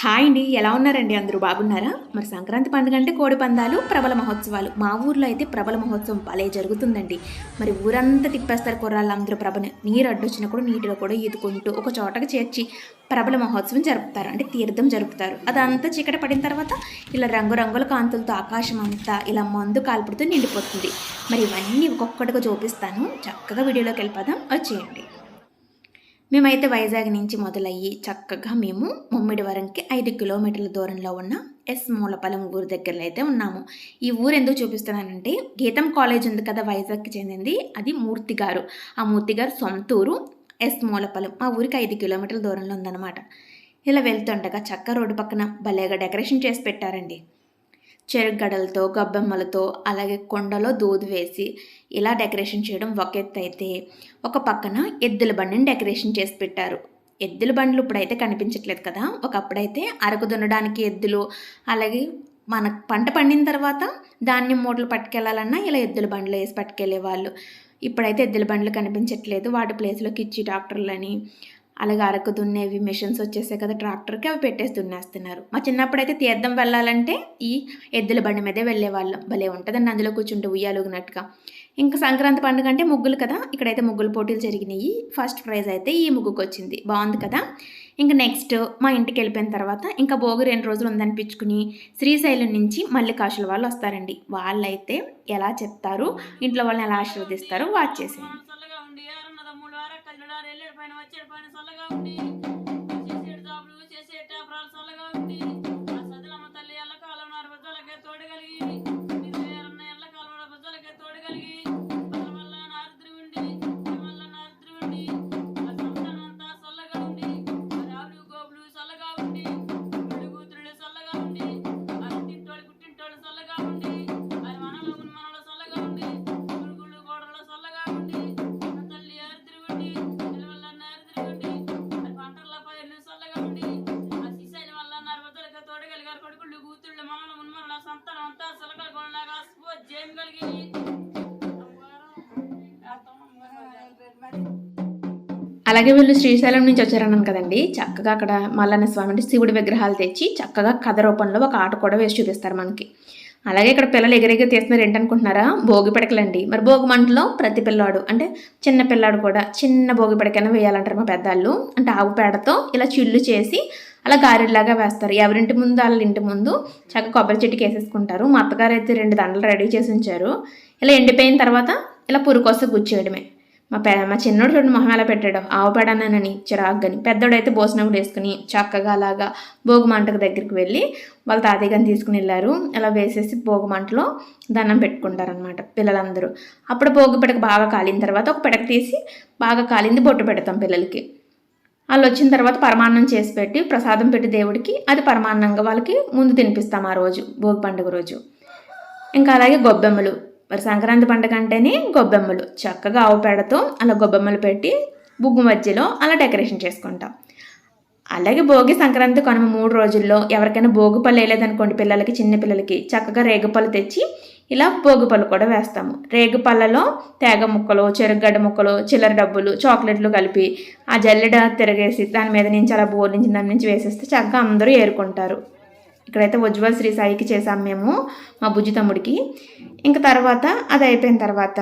Hi అండి. ఎలా ఉన్నారండి? అందరూ బాగున్నారా? మరి సంక్రాంతి పండుగ అంటే కోడి పందాలు ప్రబల మహోత్సవాలు. మా ఊర్లో అయితే ప్రబల మహోత్సవం భలే జరుగుతుందండి. మరి ఊరంతా తిప్పేస్తారు కుర్రాళ్ళు అందరూ ప్రభని. నీరు అడ్డొచ్చినా కూడా నీటిలో కూడా ఈదుకుంటూ ఒక చోటకు చేర్చి ప్రబల మహోత్సవం జరుపుతారు. అంటే తీర్థం జరుపుతారు. అదంతా చీకటి పడిన తర్వాత ఇలా రంగురంగుల కాంతులతో ఆకాశం అంతా ఇలా మందు కాల్పుడుతూ నిండిపోతుంది. మరి ఇవన్నీ ఒక్కొక్కటిగా చూపిస్తాను. చక్కగా వీడియోలోకి వెళ్ళిపోదాం. వచ్చేయండి. మేమైతే వైజాగ్ నుంచి మొదలయ్యి చక్కగా మేము ముమ్మిడివరంకి ఐదు కిలోమీటర్ల దూరంలో ఉన్న ఎస్ మూలపలం ఊరు దగ్గరలో అయితే ఉన్నాము. ఈ ఊరు ఎందుకు చూపిస్తున్నానంటే గీతం కాలేజ్ ఉంది కదా వైజాగ్కి చెందింది. అది మూర్తి గారు. ఆ మూర్తి గారు సొంత ఊరు ఎస్ మూలపలం. మా ఊరికి ఐదు కిలోమీటర్ల దూరంలో ఉందన్నమాట. ఇలా వెళ్తుండగా చక్క రోడ్డు పక్కన భలేగా డెకరేషన్ చేసి పెట్టారండి. చెరుగడలతో గబ్బెమ్మలతో అలాగే కొండలో దూదు వేసి ఇలా డెకరేషన్ చేయడం ఒక ఎత్తు అయితే ఒక పక్కన ఎద్దుల బండిని డెకరేషన్ చేసి పెట్టారు. ఎద్దుల బండ్లు ఇప్పుడైతే కనిపించట్లేదు కదా. ఒకప్పుడైతే అరకు దున్నడానికి ఎద్దులు అలాగే మన పంట పండిన తర్వాత ధాన్యం మూటలు పట్టుకెళ్ళాలన్నా ఇలా ఎద్దుల బండ్లు వేసి పట్టుకెళ్ళే వాళ్ళు ఇప్పుడైతే ఎద్దుల బండ్లు కనిపించట్లేదు. వాటి ప్లేస్లోకి కిచ్చి ట్రాక్టర్లని అలాగే అరకు దున్నేవి మిషన్స్ వచ్చేసాయి కదా ట్రాక్టర్కి అవి పెట్టేసి దున్నేస్తున్నారు. మా చిన్నప్పుడు అయితే తీర్థం వెళ్ళాలంటే ఈ ఎద్దుల బండి మీదే వెళ్ళేవాళ్ళం. భలే ఉంటుందండి అందులో కూర్చుంటే ఉయ్యాలుగినట్టుగా ఇంకా సంక్రాంతి పండుగ అంటే ముగ్గులు కదా ఇక్కడైతే ముగ్గులు పోటీలు జరిగినాయి. ఫస్ట్ ప్రైజ్ అయితే ఈ ముగ్గుకు వచ్చింది బాగుంది కదా? ఇంకా నెక్స్ట్ మా ఇంటికి వెళ్ళిపోయిన తర్వాత ఇంకా భోగి రెండు రోజులు ఉందనిపించుకుని శ్రీశైలం నుంచి మల్లికాశుల వాళ్ళు వస్తారండి. వాళ్ళైతే ఎలా చెప్తారు ఇంట్లో వాళ్ళని ఎలా ఆశీర్వదిస్తారో వాచ్ చేసేయండి. వారక్కలు ఎల్లేడు పని సొల్లగా ఉండి చేసేడు జాబులు చేసే టాపరాలు సొల్లగా ఉండి ఆ సదులమ్మ తల్లి ఎల్లకాలం నారు బుజ్జలకే తోడగలిగి అలాగే వీళ్ళు శ్రీశైలం నుంచి వచ్చారన్నాను కదండి. చక్కగా అక్కడ మల్లన్న స్వామి అంటే శివుడి విగ్రహాలు తెచ్చి చక్కగా కథ రూపంలో ఒక ఆట కూడా వేసి చూపిస్తారు మనకి. అలాగే ఇక్కడ పిల్లలు ఎగిరెగిరి తీస్తున్నారు. ఏంటనుకుంటున్నారా? భోగి పిడకలండి. మరి భోగి మంటలో ప్రతి పిల్లాడు అంటే చిన్న పిల్లాడు కూడా చిన్న భోగి పిడకైనా వేయాలంటారు మా పెద్దవాళ్ళు. అంటే ఆవు పేడతో ఇలా చిల్లు చేసి అలా గారెల్లాగా వేస్తారు. ఎవరింటి ముందు వాళ్ళ ఇంటి ముందు చక్కగా కొబ్బరి చెట్టుకి వేసేసుకుంటారు. మా అత్తగారు అయితే రెండు దండలు రెడీ చేసి ఉంచారు. ఇలా ఎండిపోయిన తర్వాత ఇలా పురుకొస్తే గుచ్చేయడమే. మా పె మా చిన్నోడు చూడండి మొహం ఎలా పెట్టాడు. ఆవు పెడనని చిరాగ్గాని. పెద్దోడైతే భోజనం వేసుకుని చక్కగా అలాగా భోగిమంటకు దగ్గరికి వెళ్ళి వాళ్ళ తాతయ్య గారిని తీసుకుని వెళ్ళారు. అలా వేసేసి భోగి మంటలో దండం పెట్టుకుంటారనమాట పిల్లలందరూ. అప్పుడు భోగి పిడక బాగా కాలిన తర్వాత ఒక పిడక తీసి బాగా కాలింది బొట్టు పెడతాం పిల్లలకి. వాళ్ళు వచ్చిన తర్వాత పరమాన్నం చేసి పెట్టి ప్రసాదం పెట్టి దేవుడికి అది పరమాన్నంగా వాళ్ళకి ముందు తినిపిస్తాం ఆ రోజు భోగి పండుగ రోజు. ఇంకా అలాగే గొబ్బెమ్మలు. మరి సంక్రాంతి పండుగ అంటేనే గొబ్బెమ్మలు. చక్కగా ఆవు పేడతో అలా గొబ్బెమ్మలు పెట్టి బుగ్గు మధ్యలో అలా డెకరేషన్ చేసుకుంటాం. అలాగే భోగి సంక్రాంతి కనుమ మూడు రోజుల్లో ఎవరికైనా భోగి పళ్ళు వేయలేదనుకోండి పిల్లలకి చిన్న పిల్లలకి చక్కగా రేగుపళ్ళు తెచ్చి ఇలా భోగి పళ్ళు కూడా వేస్తాము. రేగుపళ్ళలో తేగ ముక్కలు చెరుగడ్డ ముక్కలు చిల్లర డబ్బులు చాక్లెట్లు కలిపి ఆ జల్లెడ తిరగేసి దాని మీద నుంచి అలా బోర్ నుంచి దాని నుంచి వేసేస్తే చక్కగా అందరూ ఏరుకుంటారు. ఇక్కడైతే ఉజ్వల్ శ్రీ సాయికి చేసాం మేము మా బుజ్జి తమ్ముడికి. ఇంకా తర్వాత అది అయిపోయిన తర్వాత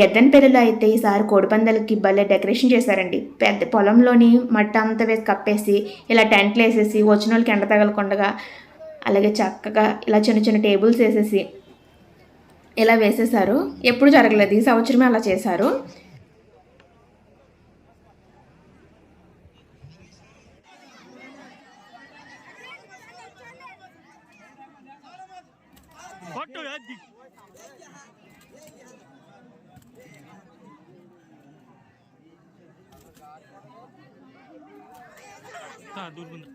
గెద్దెనపల్లిలో అయితే ఈసారి కోడిపందాలకి భలే డెకరేషన్ చేశారండి. పెద్ద పొలంలోని మట్ట అంతా వేసి కప్పేసి ఇలా టెంట్లు వేసేసి వచ్చిన వాళ్ళకి ఎండ తగలకుండగా అలాగే చక్కగా ఇలా చిన్న చిన్న టేబుల్స్ వేసేసి ఇలా వేసేసారు ఎప్పుడు జరగలేదు ఈ సంవత్సరమే అలా చేశారు ఫోటో అది దూరుకుందా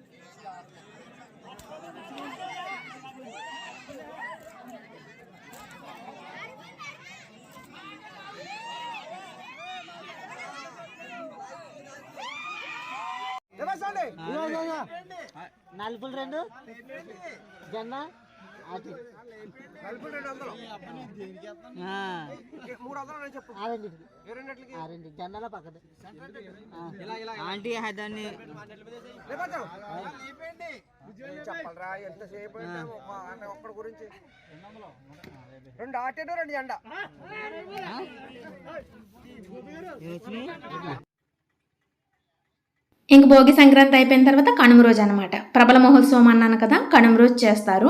నలుపులు రెండు. జొన్న? జొన్నల పక్కన ఆంటీ దాన్ని చెప్పాలరా ఎంతసేపు ఒక్కడి గురించి? రెండు ఆటేను రెండు ఎండ ఇంక భోగి సంక్రాంతి అయిపోయిన తర్వాత కనుమ రోజు అనమాట ప్రబల మహోత్సవం అన్నాను కదా కనుమ రోజు చేస్తారు.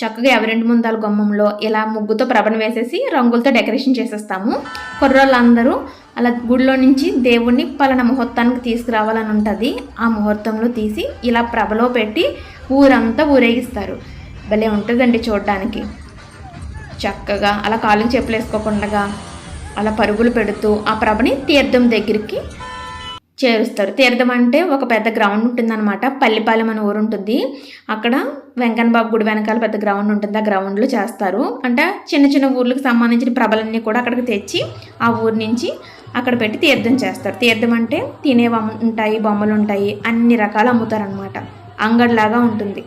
చక్కగా ఎవరింటి ముందాల గుమ్మంలో ఇలా ముగ్గుతో ప్రభను వేసేసి రంగులతో డెకరేషన్ చేసేస్తాము. కుర్రోళ్ళందరూ అలా గుడిలో నుంచి దేవుణ్ణి పలానా ముహూర్తానికి తీసుకురావాలని ఉంటుంది. ఆ ముహూర్తంలో తీసి ఇలా ప్రభలో పెట్టి ఊరంతా ఊరేగిస్తారు. భలే ఉంటుందండి చూడడానికి. చక్కగా అలా కాళ్ళు చెప్పులు వేసుకోకుండా అలా పరుగులు పెడుతూ ఆ ప్రభని తీర్థం దగ్గరికి చేరుస్తారు. తీర్థం అంటే ఒక పెద్ద గ్రౌండ్ ఉంటుందన్నమాట. పల్లిపాలెం అని ఊరు ఉంటుంది. అక్కడ వెంకన్న బాబు గుడి వెనకాల పెద్ద గ్రౌండ్ ఉంటుంది. ఆ గ్రౌండ్లో చేస్తారు. అంటే చిన్న చిన్న ఊర్లకు సంబంధించిన ప్రభలన్నీ కూడా అక్కడికి తెచ్చి ఆ ఊరు నుంచి అక్కడ పెట్టి తీర్థం చేస్తారు. తీర్థం అంటే తినే ఉంటాయి బొమ్మలు ఉంటాయి. అన్ని రకాలు అమ్ముతారనమాట అంగడిలాగా ఉంటుంది.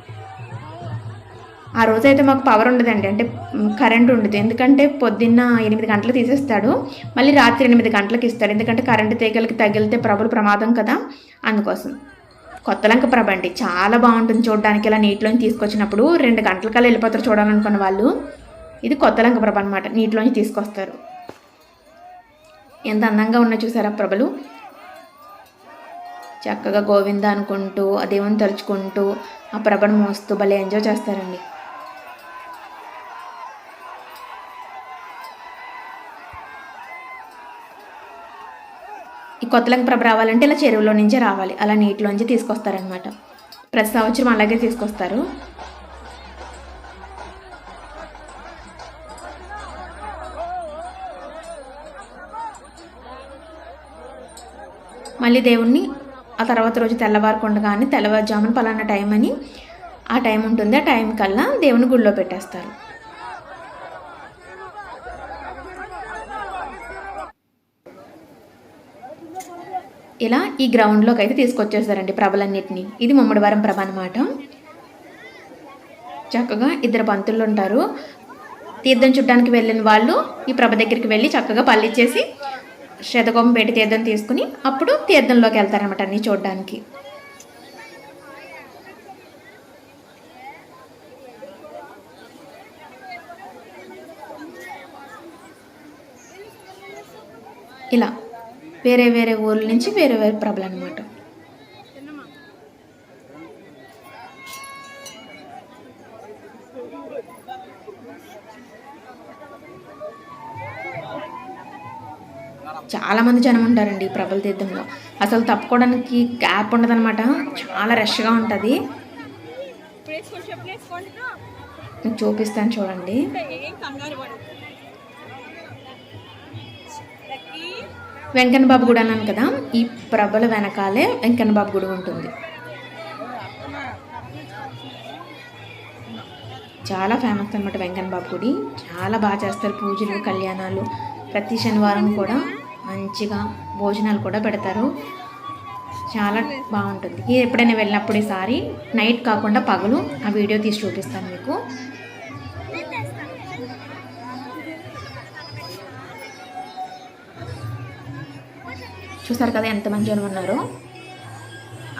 ఆ రోజైతే మాకు పవర్ ఉండదండి. అంటే కరెంట్ ఉండదు. ఎందుకంటే పొద్దున్న ఎనిమిది గంటలకు తీసేస్తాడు. మళ్ళీ రాత్రి ఎనిమిది గంటలకు ఇస్తాడు. ఎందుకంటే కరెంటు తీగలకి తగిలితే ప్రభలు ప్రమాదం కదా. అందుకోసం. కొత్త లంక ప్రభ అండి. చాలా బాగుంటుంది చూడడానికి. ఇలా నీటిలోంచి తీసుకొచ్చినప్పుడు రెండు గంటలకల్లా వెళ్ళిపోతారు చూడాలనుకున్న వాళ్ళు. ఇది కొత్త లంక ప్రభ అనమాట నీటిలోంచి తీసుకొస్తారు. ఎంత అందంగా ఉన్నా చూసారా ప్రభలు? చక్కగా గోవింద అనుకుంటూ ఆ దేవుని తలుచుకుంటూ ఆ ప్రభను మోస్తూ భలే ఎంజాయ్ చేస్తారండి. కొత్తలంక ప్రభ రావాలంటే ఇలా చెరువులో నుంచే రావాలి. అలా నీటిలోంచి తీసుకొస్తారనమాట ప్రతి సంవత్సరం అలాగే తీసుకొస్తారు. మళ్ళీ దేవుణ్ణి ఆ తర్వాత రోజు తెల్లవారకుండా కానీ తెల్లవారుజామున పలానా టైం అని ఆ టైం ఉంటుంది. ఆ టైం కల్లా దేవుని గుళ్ళో పెట్టేస్తారు. ఇలా ఈ గ్రౌండ్లోకి అయితే తీసుకొచ్చేసారండి ప్రభలన్నిటిని ఇది ముమ్మడివారం ప్రభ అనమాట చక్కగా ఇద్దరు పంతులు ఉంటారు. తీర్థం చుట్టడానికి వెళ్ళిన వాళ్ళు ఈ ప్రభ దగ్గరికి వెళ్ళి చక్కగా పల్లిచ్చేసి శతకోపం పెట్టి తీర్థం తీసుకుని అప్పుడు తీర్థంలోకి వెళ్తారనమాట అన్నీ చూడడానికి. ఇలా వేరే వేరే ఊర్ల నుంచి వేరే వేరే ప్రభలు అనమాట చాలా మంది జనం ఉంటారండి ప్రభల తీర్థంలో. అసలు తప్పుకోవడానికి గ్యాప్ ఉండదన్నమాట. చాలా రష్గా ఉంటుంది. చూపిస్తాను చూడండి. వెంకన్న బాబు గుడి అన్నాను కదా ఈ ప్రభల వెనకాలే వెంకన్న బాబు గుడి ఉంటుంది. చాలా ఫేమస్ అనమాట వెంకన్న బాబు గుడి. చాలా బాగా చేస్తారు పూజలు కళ్యాణాలు. ప్రతి శనివారం కూడా మంచిగా భోజనాలు కూడా పెడతారు. చాలా బాగుంటుంది. ఇది ఎప్పుడైనా వెళ్ళినప్పుడు ఈసారి నైట్ కాకుండా పగలు ఆ వీడియో తీసి చూపిస్తాను మీకు. చూసారు కదా ఎంత మంది జనం ఉన్నారో?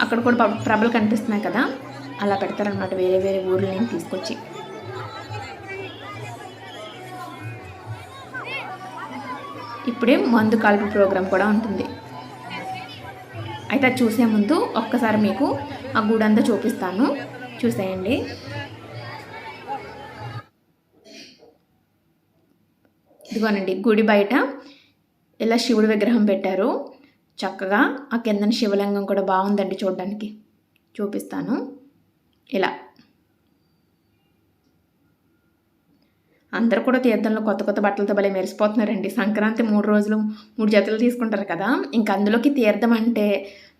అక్కడ కూడా ప్ర- ప్రభలు కనిపిస్తున్నాయి కదా. అలా పెడతారనమాట వేరే వేరే ఊర్ల నుంచి తీసుకొచ్చి. ఇప్పుడే మందు కాల్పు ప్రోగ్రాం కూడా ఉంటుంది. అయితే అది చూసే ముందు ఒక్కసారి మీకు ఆ గూడంతా చూపిస్తాను. చూసేయండి. ఇదిగోనండి గుడి బయట ఇలా శివుడి విగ్రహం పెట్టారు. చక్కగా ఆ కిందన శివలింగం కూడా బాగుందండి చూడడానికి. చూపిస్తాను. ఇలా. అందరూ కూడా తీర్థంలో కొత్త కొత్త బట్టలతో భలే మెరిసిపోతున్నారండి. సంక్రాంతి మూడు రోజులు మూడు జతలు తీసుకుంటారు కదా. ఇంకా అందులోకి తీర్థం అంటే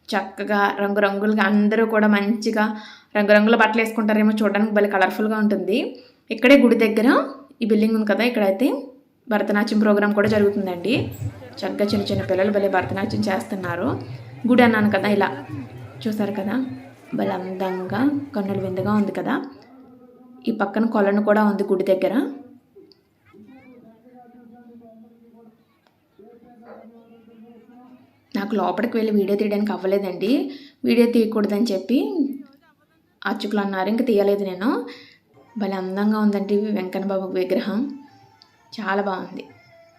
చక్కగా రంగురంగులుగా అందరూ కూడా మంచిగా రంగురంగుల బట్టలు వేసుకుంటారేమో చూడడానికి భలే కలర్ఫుల్గా ఉంటుంది. ఇక్కడే గుడి దగ్గర ఈ బిల్డింగ్ ఉంది కదా. ఇక్కడైతే భరతనాట్యం ప్రోగ్రాం కూడా జరుగుతుందండి. చక్కగా చిన్న చిన్న పిల్లలు భలే భరతనాట్యం చేస్తున్నారు. గుడి అన్నాను కదా ఇలా. చూసారు కదా? భలే అందంగా కన్నులు విందుగా ఉంది కదా? ఈ పక్కన కొలను కూడా ఉంది గుడి దగ్గర. నాకు లోపలికి వెళ్ళి వీడియో తీయడానికి అవ్వలేదండి. వీడియో తీయకూడదని చెప్పి అచ్చుకులు అన్నారు. ఇంకా తీయలేదు నేను. భలే అందంగా ఉందండి వెంకన్న బాబు విగ్రహం. చాలా బాగుంది.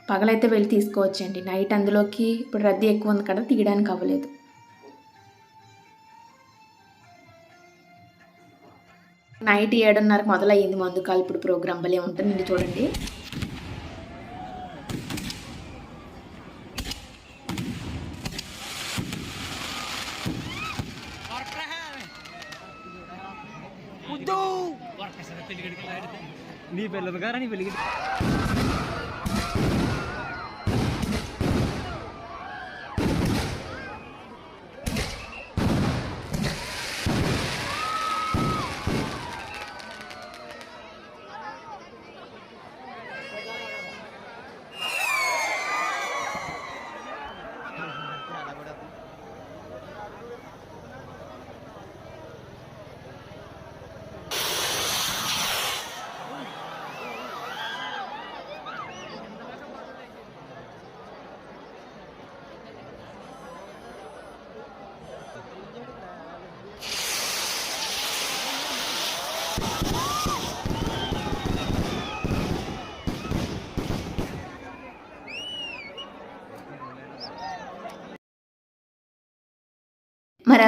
పగలైతే వెళ్ళి తీసుకోవచ్చండి. నైట్ అందులోకి ఇప్పుడు రద్దీ ఎక్కువ ఉంది కదా తీయడానికి అవ్వలేదు. నైట్ ఏడున్నర మొదలయ్యింది మందు ఇప్పుడు ప్రోగ్రాం భలే ఉంటుంది. చూడండి. నీ పిల్లలు గారా నీ పెళ్ళి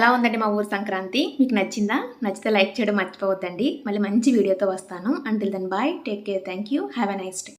ఎలా ఉందండి మా ఊరు సంక్రాంతి? మీకు నచ్చిందా? నచ్చితే లైక్ చేయడం మర్చిపోవద్దండి. మళ్ళీ మంచి వీడియోతో వస్తాను. Until then bye take care thank you have a nice day